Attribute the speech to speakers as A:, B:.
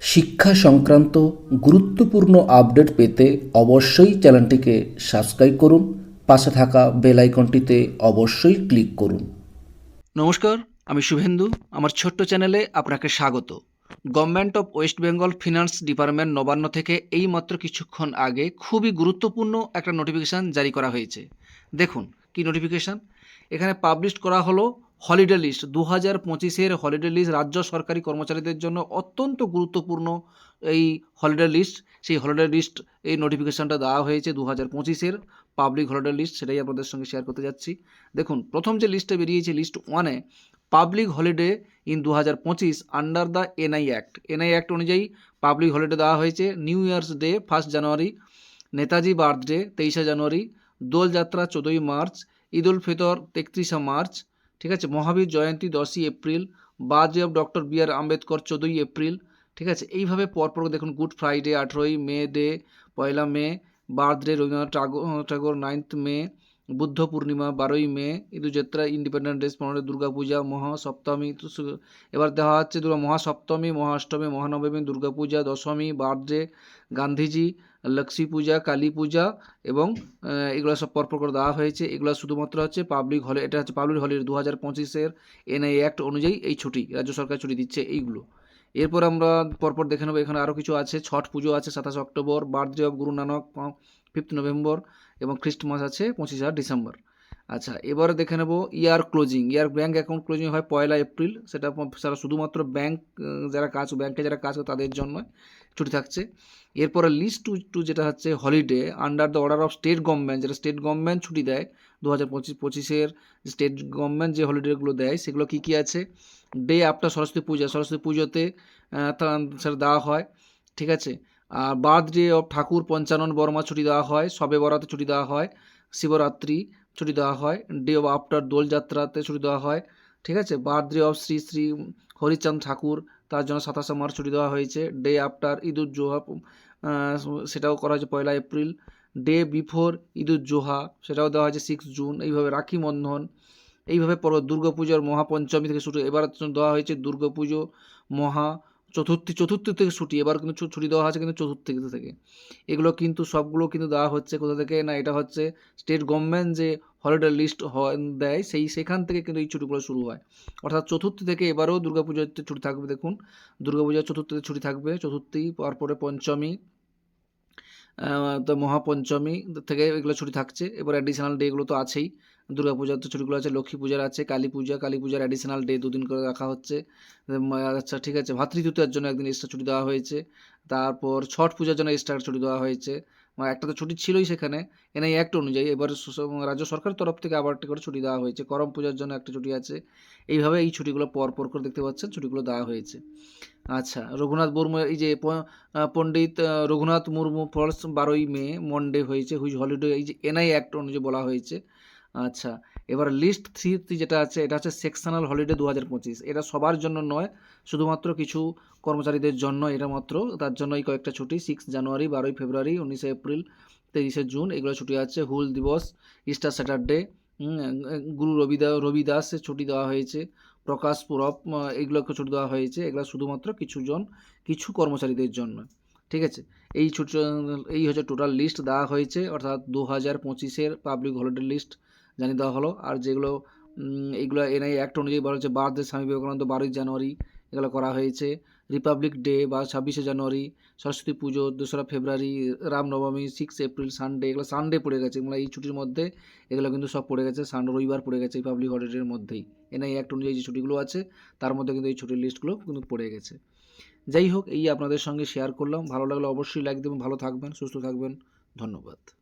A: শিক্ষা সংক্রান্ত গুরুত্বপূর্ণ আপডেট পেতে অবশ্যই চ্যানেলটিকে সাবস্ক্রাইব করুন, পাশে থাকা বেল আইকনটিতে অবশ্যই ক্লিক করুন।
B: নমস্কার, আমি শুভেন্দু। আমার ছোট্ট চ্যানেলে আপনাকে স্বাগত। Government of West Bengal finance department Nabanna থেকে এই মাত্র কিছুক্ষণ আগে খুবই গুরুত্বপূর্ণ একটা নোটিফিকেশান জারি করা হয়েছে। দেখুন, কি নোটিফিকেশান এখানে পাবলিশ করা হলো হলিডে লিস্ট। দু হাজার পঁচিশের হলিডে লিস্ট রাজ্য সরকারি কর্মচারীদের জন্য অত্যন্ত গুরুত্বপূর্ণ এই হলিডে লিস্ট। সেই হলিডে লিস্ট এই নোটিফিকেশানটা দেওয়া হয়েছে দু হাজার পঁচিশের। পাবলিক হলিডে লিস্ট সেটাই আপনাদের সঙ্গে শেয়ার করতে যাচ্ছি। দেখুন, প্রথম যে লিস্টে বেরিয়েছে লিস্ট ওয়ানে পাবলিক হলিডে ইন দু হাজার পঁচিশ under the NI act NI act অনুযায়ী পাবলিক হলিডে দেওয়া হয়েছে New Year's Day first January Netaji birthday তেইশে জানুয়ারি দোলযাত্রা চোদ্দোই মার্চ, ঈদ উল ফিতর তেত্রিশে মার্চ ঠিক আছে? মহাবীর জয়ন্তী দশই April birthday of doctor B R Ambedkar চোদ্দোই এপ্রিল, ঠিক আছে? এইভাবে পরপর দেখুন, গুড ফ্রাইডে আঠেরোই মে ডে পয়লা May, birthday Rabindranath Thakur Thakur ninth May Buddha Purnima, বারোই মে ঈদুযাত্রা ইন্ডিপেন্ডেন্ট ডেস পনেরোই দুর্গা পূজা মহাসপ্তমী এবার দেওয়া হচ্ছে দুর্গা মহাসপ্তমী, মহাষ্টমী, মহানবমী দুর্গা পূজা দশমী, বার্থডে, গান্ধীজি লক্ষ্মী পূজা কালী পূজা এবং এগুলো সব পরপর করে দেওয়া হয়েছে। এগুলো শুধুমাত্র হচ্ছে পাবলিক হলে, এটা হচ্ছে পাবলিক হলিডে দু হাজার পঁচিশের এনআই অ্যাক্ট অনুযায়ী এই ছুটি, রাজ্য সরকার ছুটি দিচ্ছে এইগুলো। এরপর আমরা পরপর দেখে নেব, এখানে আরও কিছু আছে। ছট পুজো আছে, সাতাশ October birthday of Guru Nanak fifth November এবং খ্রিস্টমাস আছে পঁচিশে ডিসেম্বর। আচ্ছা এবারে দেখে নেব year closing year bank account closing হয় পয়লা এপ্রিল। সেটা সেটা শুধুমাত্র ব্যাঙ্ক যারা কাজ ব্যাঙ্কে যারা কাজ তাদের জন্য ছুটি থাকছে। এরপরে লিস্ট টু টু যেটা হচ্ছে holiday under the order of state government যেটা স্টেট গভর্নমেন্ট ছুটি দেয় দু হাজার পঁচিশ, পঁচিশের স্টেট গভর্নমেন্ট যে হলিডেগুলো দেয়, সেগুলো কী কী আছে? ডে আফটার সরস্বতী পূজা, সরস্বতী পুজোতে সেটা দেওয়া হয়, ঠিক আছে? আর বার্থডে অফ ঠাকুর পঞ্চানন বর্মা ছুটি দেওয়া হয়, সবে বরাতে ছুটি দেওয়া হয়, শিবরাত্রি ছুটি দেওয়া হয় ডে অফ আফটার দোলযাত্রাতে ছুটি দেওয়া হয়, ঠিক আছে? বার্থডে অফ শ্রী শ্রী হরিচাঁদ ঠাকুর, তার জন্য সাতাশে মার্চ ছুটি দেওয়া হয়েছে ডে আফটার ঈদুজ্জোহা সেটাও করা হয়েছে পয়লা এপ্রিল ডে বিফোর ঈদুজ্জোহা সেটাও দেওয়া হয়েছে সিক্স জুন এইভাবে রাখি বন্ধন এইভাবে পর দুর্গাপুজোর মহাপঞ্চমী থেকে শুরু এবার দেওয়া হয়েছে দুর্গাপুজো, মহা চতুর্থী চতুর্থী থেকে ছুটি, এবার কিন্তু ছুটি দেওয়া হয়েছে কিন্তু চতুর্থী থেকে। এগুলো কিন্তু সবগুলো কিন্তু দেওয়া হচ্ছে কোথা থেকে না, এটা হচ্ছে স্টেট গভর্নমেন্ট যে হলিডে লিস্ট দেয়, সেই সেখান থেকে কিন্তু এই ছুটিগুলো শুরু হয়। অর্থাৎ চতুর্থী থেকে এবারেও দুর্গাপুজোতে ছুটি থাকবে, দেখুন। দুর্গাপূজার চতুর্থীতে ছুটি থাকবে, চতুর্থী, তারপরে পঞ্চমী তো মহাপঞ্চমী থেকে এগুলো ছুটি থাকছে। এবার অ্যাডিশনাল ডেগুলো তো আছেই। দুর্গাপূজার তো ছুটিগুলো আছে, লক্ষ্মী পূজার আছে, কালী পূজা। কালী পূজার অ্যাডিশনাল ডে দুদিন করে রাখা হচ্ছে। আচ্ছা ঠিক আছে। ভাতৃদ্বিতীয়ার জন্য একদিন এক্সট্রা ছুটি দেওয়া হয়েছে। তারপর ছট পূজার জন্য এক্সট্রা ছুটি দেওয়া হয়েছে। একটা তো ছুটি ছিলই সেখানে। এনআই অ্যাক্ট অনুযায়ী এবার রাজ্য সরকারের তরফ থেকে আবার একটা করে ছুটি দেওয়া হয়েছে। করম পূজার জন্য একটা ছুটি আছে। এইভাবে এই ছুটিগুলো পর পর করে দেখতে পাচ্ছেন, ছুটিগুলো দেওয়া হয়েছে। আচ্ছা রঘুনাথ মুর্মু এই যে পণ্ডিত রঘুনাথ মুর্মু, ফলস বারোই মে মনডে হয়েছে হুইজ হলিডে, এই যে এনআই অ্যাক্ট অনুযায়ী বলা হয়েছে। আচ্ছা এবার লিস্ট থ্রি যেটা আছে, এটা হচ্ছে সেকশনাল হলিডে দু হাজার পঁচিশ। এটা সবার জন্য নয়, শুধুমাত্র কিছু কর্মচারীদের জন্য, এটা মাত্র। তার জন্য এই কয়েকটা ছুটি সিক্স জানুয়ারি, বারোই ফেব্রুয়ারি, উনিশে এপ্রিল, তেইশে জুন, এগুলো ছুটি আছে। হুল দিবস ইস্টার স্যাটারডে গুরু রবিদা রবিদাসের ছুটি দেওয়া হয়েছে। প্রকাশ, পুরব এগুলোকে ছুটি দেওয়া হয়েছে। এগুলো শুধুমাত্র কিছুজন, কিছু কর্মচারীদের জন্য। ঠিক আছে? এই ছুটি, এই হচ্ছে টোটাল লিস্ট দেওয়া হয়েছে। অর্থাৎ দু হাজার পঁচিশের পাবলিক হলিডে লিস্ট জানিয়ে দেওয়া হলো। আর যেগুলো এগুলো এনআই অ্যাক্ট অনুযায়ী বলা হচ্ছে বার্থডে স্বামী বিবেকানন্দ বারোই জানুয়ারি এগুলো করা হয়েছে। রিপাবলিক ডে বা ছাব্বিশে জানুয়ারি, সরস্বতী পুজো, দোসরা February Ramnavami six April, Sunday, এগুলো সানডে পড়ে গেছে। এগুলো এই ছুটির মধ্যে এগুলো কিন্তু সব পড়ে গেছে। সানডে, রবিবার পড়ে গেছে এই পাবলিক হলিডের মধ্যেই। এনআই অ্যাক্ট অনুযায়ী যে ছুটিগুলো আছে, তার মধ্যে কিন্তু এই ছুটির লিস্টগুলো কিন্তু পড়ে গেছে। যাই হোক, এই আপনাদের সঙ্গে শেয়ার করলাম। ভালো লাগলে অবশ্যই লাইক দেবেন, ভালো থাকবেন, সুস্থ থাকবেন। ধন্যবাদ।